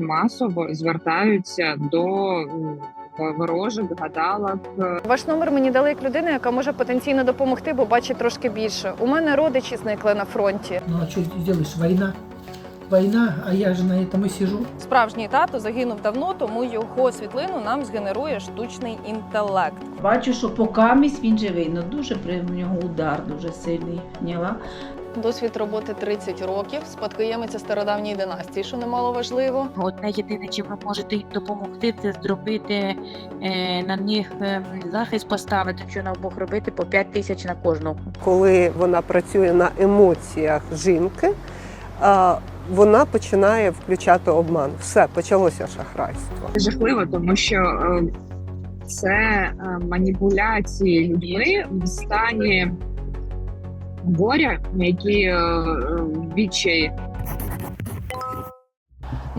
масово звертаються до м, ворожок, гадалок. Ваш номер мені дали як людина, яка може потенційно допомогти, бо бачить трошки більше. У мене родичі зникли на фронті. Ну а что сделаешь? Война. Война, а я же на и сижу. Справжній тато загинув давно, тому його світлину нам згенерує штучний інтелект. Бачу, що покамість він живий, але дуже при нього удар дуже сильний. Поняла? Досвід роботи 30 років, спадкоємиця стародавньої династії, що немало важливо. Одне єдине, чим ви можете їм допомогти, це зробити е, на них е, захист поставити, що на обох робити по 5 тисяч на кожного. коли вона працює на емоціях жінки, а, вона починає включати обман. Все, почалося шахрайство. Це жахливо, тому що е, це е, маніпуляції людьми в стані горя, які е, е, відчаї.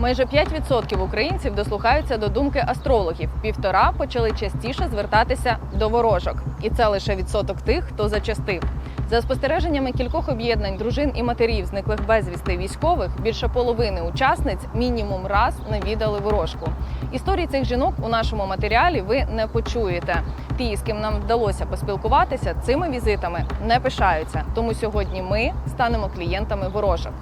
Майже 5% українців дослухаються до думки астрологів. Півтора почали частіше звертатися до ворожок, і це лише відсоток тих, хто зачастив. За спостереженнями кількох об'єднань дружин і матерів зниклих безвісти військових, більше половини учасниць мінімум раз навідали ворожку. Історії цих жінок у нашому матеріалі ви не почуєте. Ті, з ким нам вдалося поспілкуватися, цими візитами не пишаються. Тому сьогодні ми станемо клієнтами ворожок.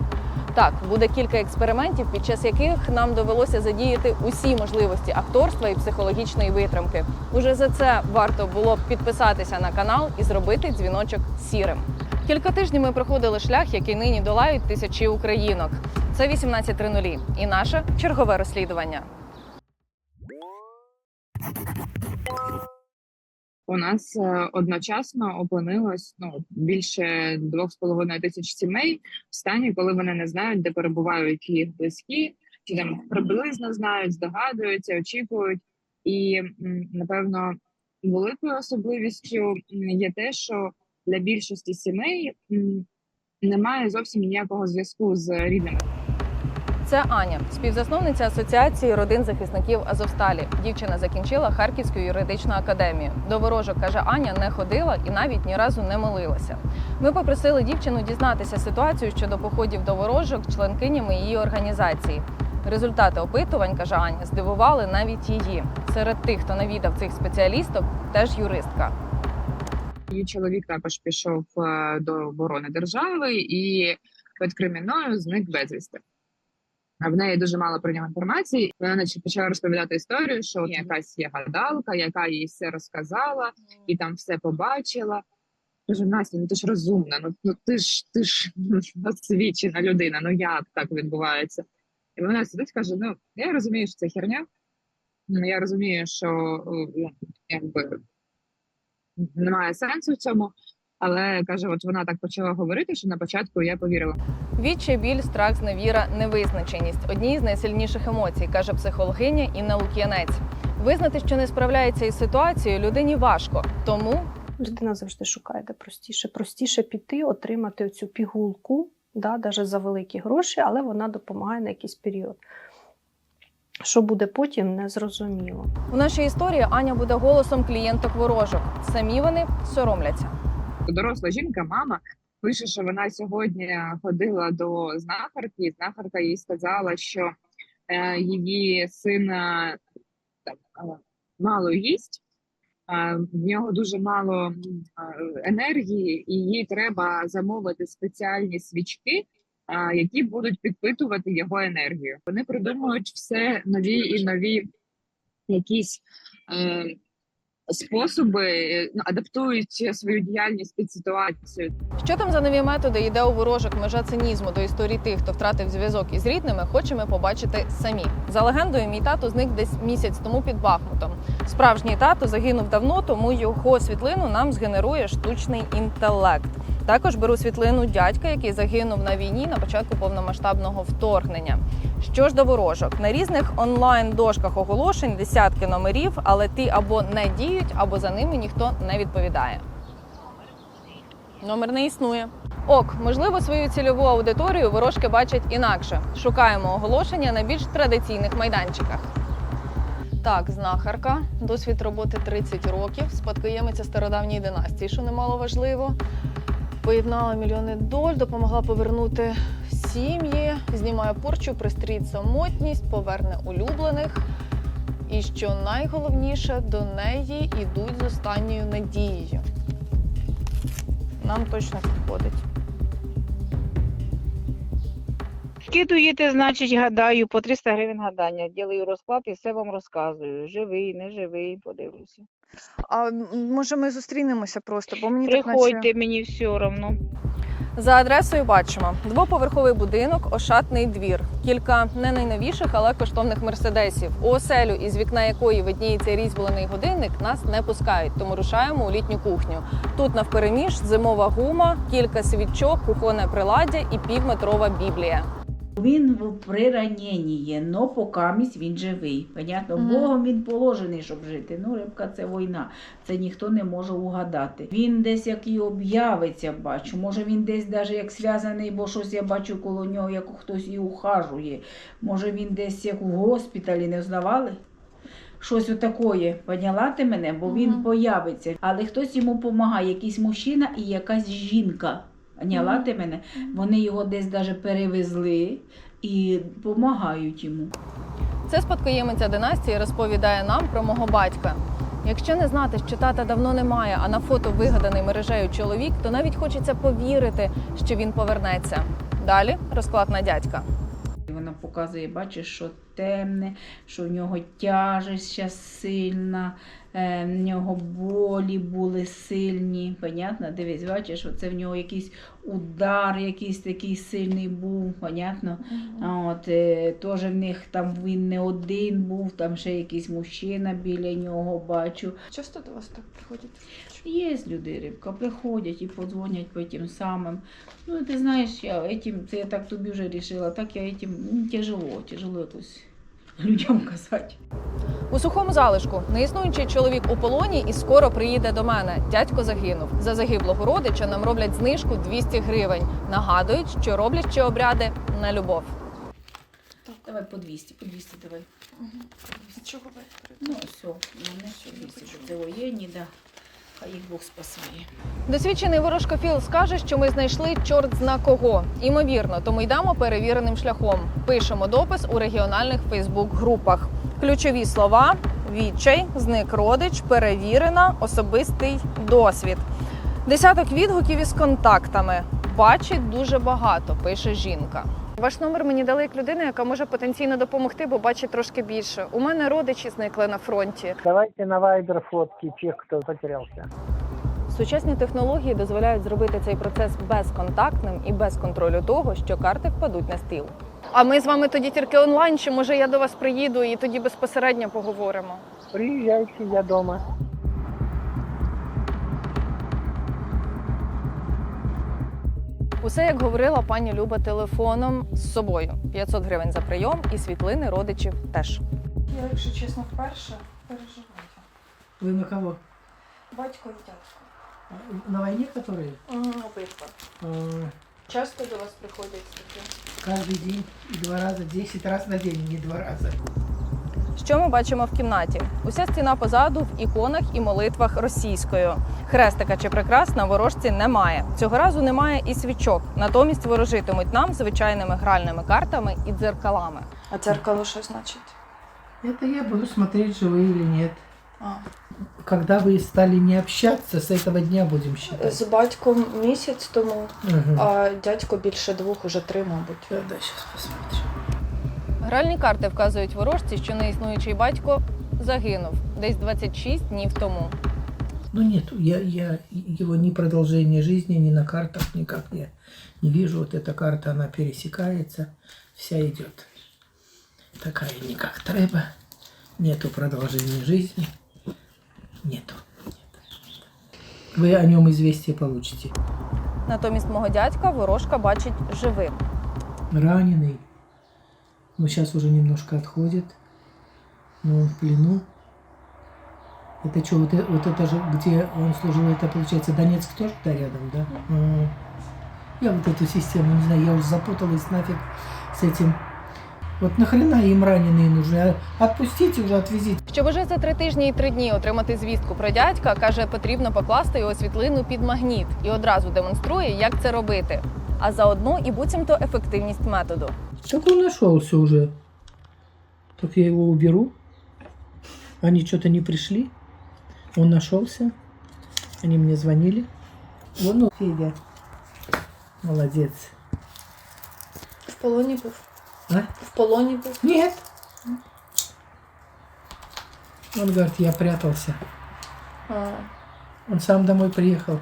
Так, буде кілька експериментів, під час яких нам довелося задіяти усі можливості акторства і психологічної витримки. Уже за це варто було б підписатися на канал і зробити дзвіночок сірим. Кілька тижнів ми проходили шлях, який нині долають тисячі українок. Це 18.00 і наше чергове розслідування. У нас е, одночасно опинилось ну більше двох з половиною тисяч сімей в стані, коли вони не знають, де перебувають їх близькі, чи там приблизно знають, здогадуються, очікують. І напевно великою особливістю є те, що для більшості сімей немає зовсім ніякого зв'язку з рідними. Це Аня, співзасновниця асоціації родин захисників Азовсталі. Дівчина закінчила Харківську юридичну академію. До ворожок каже Аня, не ходила і навіть ні разу не молилася. Ми попросили дівчину дізнатися ситуацію щодо походів до ворожок членкинями її організації. Результати опитувань, каже Аня, здивували навіть її. Серед тих, хто навідав цих спеціалісток, теж юристка. Її чоловік також пішов е, до оборони держави і під криміною зник безвісти. А в неї дуже мало про нього інформації. Вона наче почала розповідати історію, що от якась є гадалка, яка їй все розказала, і там все побачила. Кажу, Настя, ну ти ж розумна, ну, ну ти ж ти ж освічена людина. Ну як так відбувається? І вона сидить, каже: Ну я розумію, що це херня. Ну, Я розумію, що ну, якби немає сенсу в цьому. Але каже, от вона так почала говорити, що на початку я повірила. Відчай, біль, страх, зневіра, невизначеність одні з найсильніших емоцій, каже психологиня Інна Лук'янець. Визнати, що не справляється із ситуацією, людині важко. Тому Людина завжди шукає де простіше. Простіше піти, отримати цю пігулку, да, навіть за великі гроші, але вона допомагає на якийсь період. Що буде потім, не зрозуміло. у нашій історії Аня буде голосом клієнток ворожок. Самі вони соромляться. Доросла жінка, мама пише, що вона сьогодні ходила до знахарки, знахарка їй сказала, що е, її син е, е, мало їсть, в нього дуже мало енергії, і їй треба замовити спеціальні свічки, які будуть підпитувати його енергію. Вони придумують все нові і нові якісь. Способи е, ну, адаптують свою діяльність під ситуацію. Що там за нові методи йде у ворожок межа цинізму до історії тих, хто втратив зв'язок із рідними, хочемо побачити самі. За легендою, мій тато зник десь місяць тому під Бахмутом. Справжній тато загинув давно, тому його світлину нам згенерує штучний інтелект. Також беру світлину дядька, який загинув на війні на початку повномасштабного вторгнення. Що ж до ворожок, на різних онлайн дошках оголошень десятки номерів, але ті або не діють, або за ними ніхто не відповідає. Номер не існує. Ок, можливо, свою цільову аудиторію ворожки бачать інакше. Шукаємо оголошення на більш традиційних майданчиках. Так, знахарка, досвід роботи 30 років, спадкоємиця стародавньої династії, що немало важливо. Поєднала мільйони доль, допомогла повернути сім'ї, знімає порчу, пристріт самотність, поверне улюблених. І що найголовніше, до неї йдуть з останньою надією. Нам точно підходить. Скидуєте, значить, гадаю, по 300 гривень гадання. Ділаю розклад і все вам розказую. Живий, не живий, подивлюся. А може ми зустрінемося просто, бо мені Приходьте, мені все одно. За адресою бачимо двоповерховий будинок, ошатний двір, кілька не найновіших, але коштовних мерседесів. У оселю, із вікна якої видніється різьблений годинник, нас не пускають, тому рушаємо у літню кухню. Тут навпереміж зимова гума, кілька свічок, кухонне приладдя і півметрова біблія. Він в при раненні, но покамість він живий. Понятно, Мгм. Богом він положений, щоб жити. Ну, рибка це війна, це ніхто не може угадати. Він десь як і об'явиться, бачу. Може він десь навіть як зв'язаний, бо щось я бачу коло нього, як хтось і ухажує. Може він десь як в госпіталі не знавали? Щось отакое, поняла ти мене, бо він Мгм. появиться. Але хтось йому допомагає, якийсь мужчина і якась жінка. Поняла ти мене? Вони його десь даже перевезли і допомагають йому. Це спадкоємиця династії розповідає нам про мого батька. Якщо не знати, що тата давно немає, а на фото вигаданий мережею чоловік, то навіть хочеться повірити, що він повернеться. Далі розклад на дядька. Вона показує, бачиш, що темне, що в нього тяжесть сильна, в нього болі були сильні. Понятно? Дивись, бачиш, оце в нього якийсь удар, якийсь такий сильний був, понятно? От, е, теж в них там він не один був, там ще якийсь мужчина біля нього бачу. Часто до вас так приходять? Є люди, рибка, приходять і подзвонять по тим самим. Ну, ти знаєш, я этим, це я так тобі вже рішила, так я этим ну, тяжело, тяжело якось людям казати. У сухому залишку неіснуючий чоловік у полоні і скоро приїде до мене. Дядько загинув. За загиблого родича нам роблять знижку 200 гривень. Нагадують, що роблять ще обряди на любов. Давай по 200, по 200 давай. Чого ви? Ну, все, мене ще 200, щоб це воєнні, да. Хай їх Бог спасає. Досвідчений ворожкофіл скаже, що ми знайшли чорт зна кого. Імовірно, тому йдемо перевіреним шляхом. Пишемо допис у регіональних Фейсбук-групах. Ключові слова: відчай, зник родич, перевірена, особистий досвід. Десяток відгуків із контактами. Бачить дуже багато, пише жінка. Ваш номер мені дали як людина, яка може потенційно допомогти, бо бачить трошки більше. У мене родичі зникли на фронті. Давайте на Вайбер фотки тех, кто потерялся. Сучасні технології дозволяють зробити цей процес безконтактним і без контролю того, що карти впадуть на стіл. А ми з вами тоді тільки онлайн, чи може я до вас приїду і тоді безпосередньо поговоримо? Приезжайте, я дома. Усе як говорила пані Люба телефоном з собою. 500 гривень за прийом і світлини родичів теж. Я, якщо чесно, вперше переживаю. Вы на кого? Батько і дядько. На войне которые? Обидва. Э, Часто до вас приходять такі. Каждый день и два раза, 10 раз на день, не два раза. Що ми бачимо в кімнаті? Уся стіна позаду в іконах і молитвах російською. Хрестика чи прикрас на ворожці немає. Цього разу немає і свічок. Натомість ворожитимуть нам звичайними гральними картами і дзеркалами. А дзеркало що значить? Это я буду смотреть, живые или нет. А. Когда вы стали не общаться, с этого дня будем считать. З батьком місяць тому, Мгм. а дядько більше двох, уже три, мабуть. Да, да, сейчас посмотрим. Гральні карти вказують ворожці, що неіснуючий батько загинув десь 26 днів тому. Ну нет, я, я его ни продолжения жизни, ни на картах никак не, не вижу. Вот эта карта, она пересекается, вся идет. Такая не как треба. Нету продолжения жизни. Нету. Вы о нем известие получите. Натомість мого дядька ворожка бачить живим. Раненый. Но сейчас уже немножко отходит. Но он в плену. Это что, вот, э- вот это же, где он служил, это получается Донецк тоже да, рядом, да? А, Я вот эту систему, не знаю, я уже запуталась нафиг с этим. Вот нахрена им раненые нужны? А Отпустите уже, отвезите. Щоб уже за три тижні і три дні отримати звістку про дядька, каже, потрібно покласти його світлину під магніт і одразу демонструє, як це робити. а заодно і буцімто ефективність методу. Так он нашелся уже. Так я его уберу. Они что-то не пришли. Он нашелся. Они мне звонили. Вон, ну, Федя. Молодец. В полоні був. А? В полоні був. Нет. Он говорит, я прятался. А, Он сам домой приехал.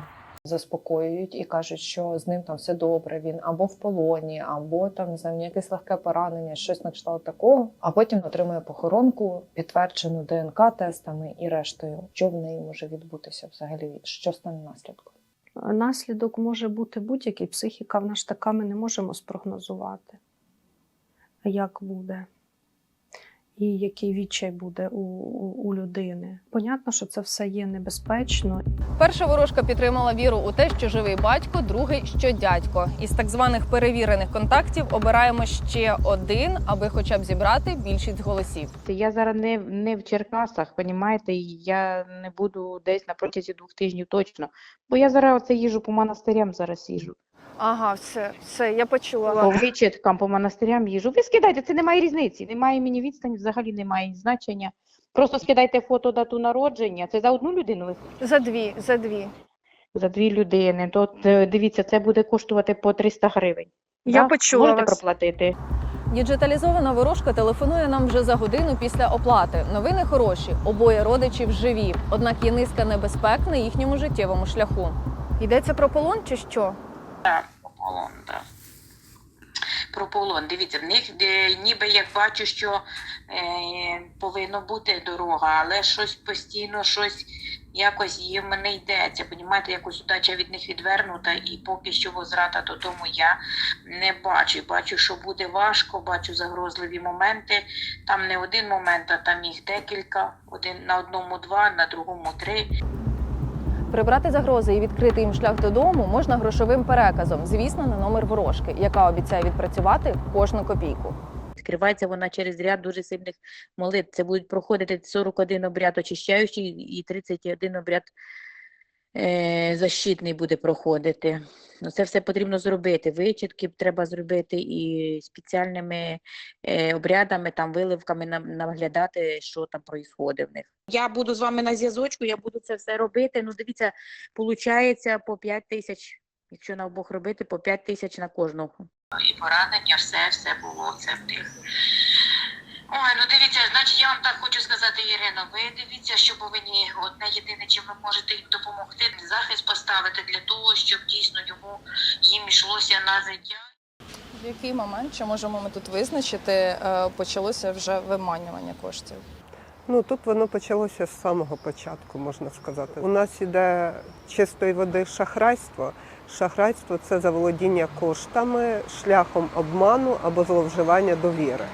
Заспокоюють і кажуть, що з ним там все добре. Він або в полоні, або там не знаю, якесь легке поранення, щось на кшталт такого. А потім отримує похоронку, підтверджену ДНК тестами і рештою. Що в неї може відбутися взагалі? Що стане наслідком? Наслідок може бути будь-який. Психіка в нас така, ми не можемо спрогнозувати, як буде. І який відчай буде у, у, у людини. Понятно, що це все є небезпечно, Перша ворожка підтримала віру у те, що живий батько, другий що дядько. Із так званих перевірених контактів обираємо ще один, аби хоча б зібрати більшість голосів. Я зараз не, в- не в Черкасах, понімаєте, я не буду десь на протязі двох тижнів точно. Бо я зараз оце їжу по монастирям зараз їжу. Ага, все, все, я почула. По вичиткам по монастирям їжу. Ви скидайте, це немає різниці. Немає мені відстані, взагалі немає значення. Просто скидайте фото дату народження. Це за одну людину ви За дві, за дві. за дві людини. То е, дивіться, це буде коштувати по 300 гривень. Я Да? почула Можете вас. проплатити. Діджиталізована ворожка телефонує нам вже за годину після оплати. Новини хороші, обоє родичів живі. Однак є низка небезпек на їхньому життєвому шляху. Йдеться про полон чи що? Про полон, так. Про полон. Дивіться, в них е, ніби як бачу, що е, повинна бути дорога, але щось постійно, щось якось їм не йдеться. Понімаєте, якось удача від них відвернута, і поки що возврата додому я не бачу. Бачу, що буде важко, бачу загрозливі моменти. Там не один момент, а там їх декілька. Один на одному два, на другому три. Прибрати загрози і відкрити їм шлях додому можна грошовим переказом, звісно, на номер ворожки, яка обіцяє відпрацювати кожну копійку. Відкривається вона через ряд дуже сильних молитв. Це будуть проходити 41 обряд очищаючий і 31 обряд защитний буде проходити. Ну, це все потрібно зробити. Вичітки треба зробити і спеціальними е, обрядами, там, виливками наглядати, що там проїсходить в них. Я буду з вами на зв'язочку, я буду це все робити. Ну, дивіться, виходить по 5 тисяч, якщо на обох робити, по 5 тисяч на кожного. і поранення, все, все було це в них. Ой, ну дивіться, значить, я вам так хочу сказати, Ірино, ви дивіться, що повинні одне єдине, чим ви можете їм допомогти, захист поставити для того, щоб дійсно йому їм йшлося на життя. В який момент, чи можемо ми тут визначити, е, почалося вже виманювання коштів? Ну тут воно почалося з самого початку, можна сказати. У нас іде чистої води шахрайство. Шахрайство це заволодіння коштами шляхом обману або зловживання довіри.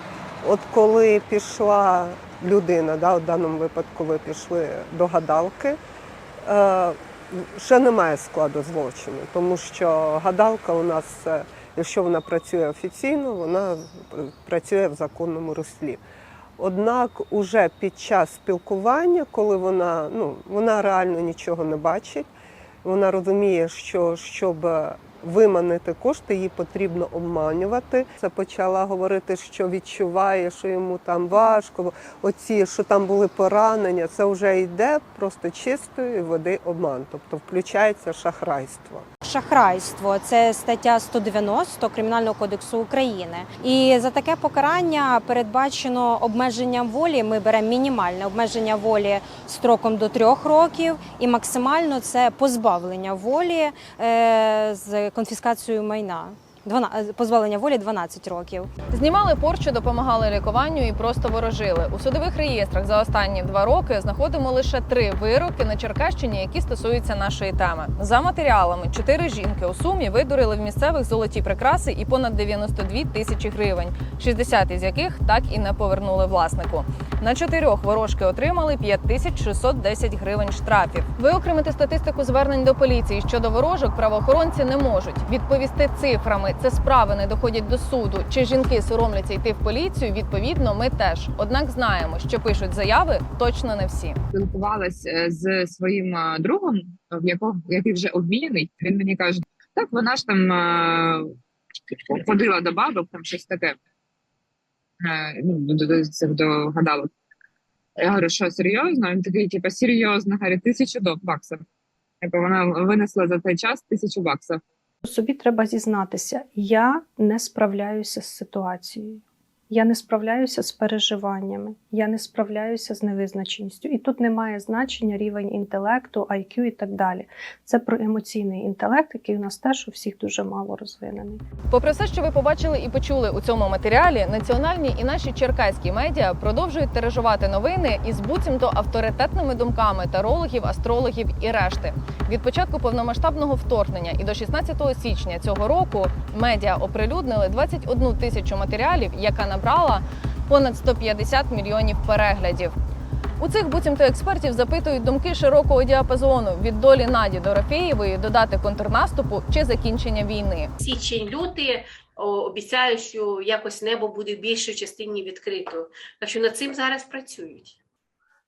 От коли пішла людина, да, в даному випадку ви пішли до гадалки, е, ще немає складу злочину, тому що гадалка у нас, е, якщо вона працює офіційно, вона працює в законному руслі. Однак уже під час спілкування, коли вона, ну, вона реально нічого не бачить, вона розуміє, що щоб виманити кошти, її потрібно обманювати. Це почала говорити, що відчуває, що йому там важко. Оці, що там були поранення, це вже йде просто чистої води обман, тобто включається шахрайство. Шахрайство це стаття 190 Кримінального кодексу України. І за таке покарання передбачено обмеженням волі. Ми беремо мінімальне обмеження волі строком до трьох років, і максимально це позбавлення волі е, з конфіскацією майна. Е, позбавлення волі 12 років. Знімали порчу, допомагали лікуванню і просто ворожили. У судових реєстрах за останні два роки знаходимо лише три вироки на Черкащині, які стосуються нашої теми. За матеріалами чотири жінки у сумі видурили в місцевих золоті прикраси і понад 92 тисячі гривень, 60 із яких так і не повернули власнику. На чотирьох ворожки отримали 5610 гривень штрафів. Виокремити статистику звернень до поліції щодо ворожок правоохоронці не можуть. Відповісти цифрами це справи не доходять до суду. Чи жінки соромляться йти в поліцію? Відповідно, ми теж. Однак знаємо, що пишуть заяви точно не всі. спілкувалась е, з своїм е, другом, в якого який вже обмінений. Він мені каже: Так, вона ж там е, ходила до бабок, там щось таке. Е, ну, цих до гадалок. Я говорю, що серйозно? Він такий, типу, серйозно, говорить, тисячу баксів. Типу, вона винесла за цей час тисячу баксів. Собі треба зізнатися, я не справляюся з ситуацією. Я не справляюся з переживаннями, я не справляюся з невизначеністю. І тут немає значення рівень інтелекту, IQ і так далі. Це про емоційний інтелект, який у нас теж у всіх дуже мало розвинений. Попри все, що ви побачили і почули у цьому матеріалі, національні і наші черкаські медіа продовжують тиражувати новини із буцімто авторитетними думками тарологів, астрологів і решти. Від початку повномасштабного вторгнення і до 16 січня цього року медіа оприлюднили 21 тисячу матеріалів, яка набрала понад 150 мільйонів переглядів. У цих буцімто експертів запитують думки широкого діапазону від долі Наді Дорофєєвої до дати контрнаступу чи закінчення війни. січень, люти обіцяють, що якось небо буде в більшій частині відкрито. Так що над цим зараз працюють.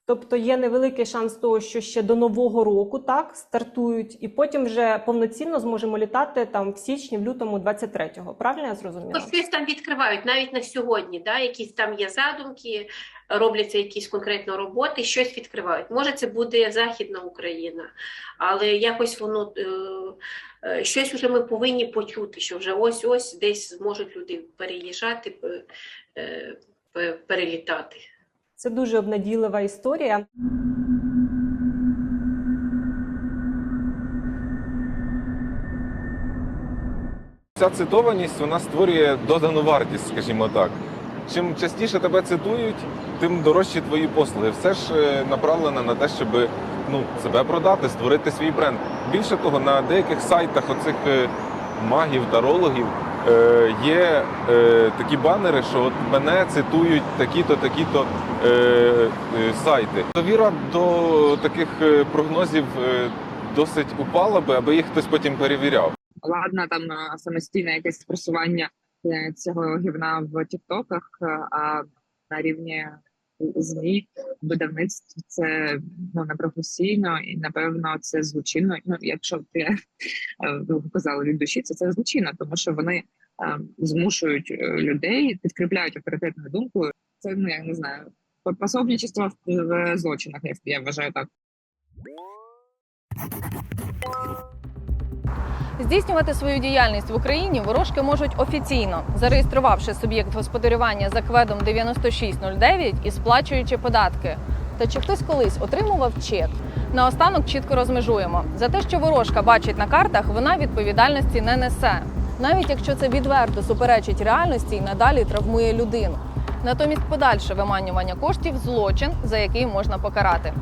Тобто є невеликий шанс того, що ще до нового року так стартують, і потім вже повноцінно зможемо літати там в січні, в лютому 23-го. Правильно я зрозуміла? Ну, Щось там відкривають навіть на сьогодні. Да, якісь там є задумки, робляться якісь конкретно роботи, щось відкривають. Може, це буде Західна Україна, але якось воно е, е, щось вже ми повинні почути, що вже ось ось десь зможуть люди переїжджати, пе- е, пе- перелітати. Це дуже обнадійлива історія. Ця цитованість вона створює додану вартість, скажімо так. Чим частіше тебе цитують, тим дорожчі твої послуги. Все ж е, направлено на те, щоб ну, себе продати, створити свій бренд. Більше того, на деяких сайтах оцих е, магів, тарологів е, є е, такі банери, що от мене цитують такі-то, такі-то е, е, сайти. Довіра до таких е, прогнозів е, досить упала би, аби їх хтось потім перевіряв. Ладно, там е, самостійне якесь просування цього гівна в Тіктоках, а на рівні ЗМІ, видавництв це ну непрофесійно і напевно це злочинно. Ну, якщо ти е, казали від душі, це це злочинно, тому що вони е, змушують е, людей, підкріпляють авторитетну думку. Це ну я не знаю, пособничество в, злочинах. Я вважаю так. Здійснювати свою діяльність в Україні ворожки можуть офіційно, зареєструвавши суб'єкт господарювання за кведом 9609 і сплачуючи податки. Та чи хтось колись отримував чек? Наостанок чітко розмежуємо за те, що ворожка бачить на картах, вона відповідальності не несе, навіть якщо це відверто суперечить реальності і надалі травмує людину. Натомість подальше виманювання коштів злочин, за який можна покарати.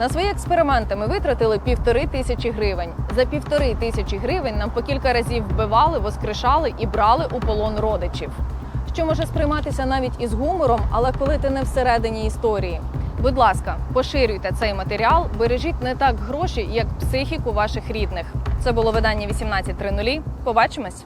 На свої експерименти ми витратили півтори тисячі гривень. За півтори тисячі гривень нам по кілька разів вбивали, воскрешали і брали у полон родичів. Що може сприйматися навіть із гумором, але коли ти не всередині історії. Будь ласка, поширюйте цей матеріал, бережіть не так гроші, як психіку ваших рідних. Це було видання 18.00. Побачимось.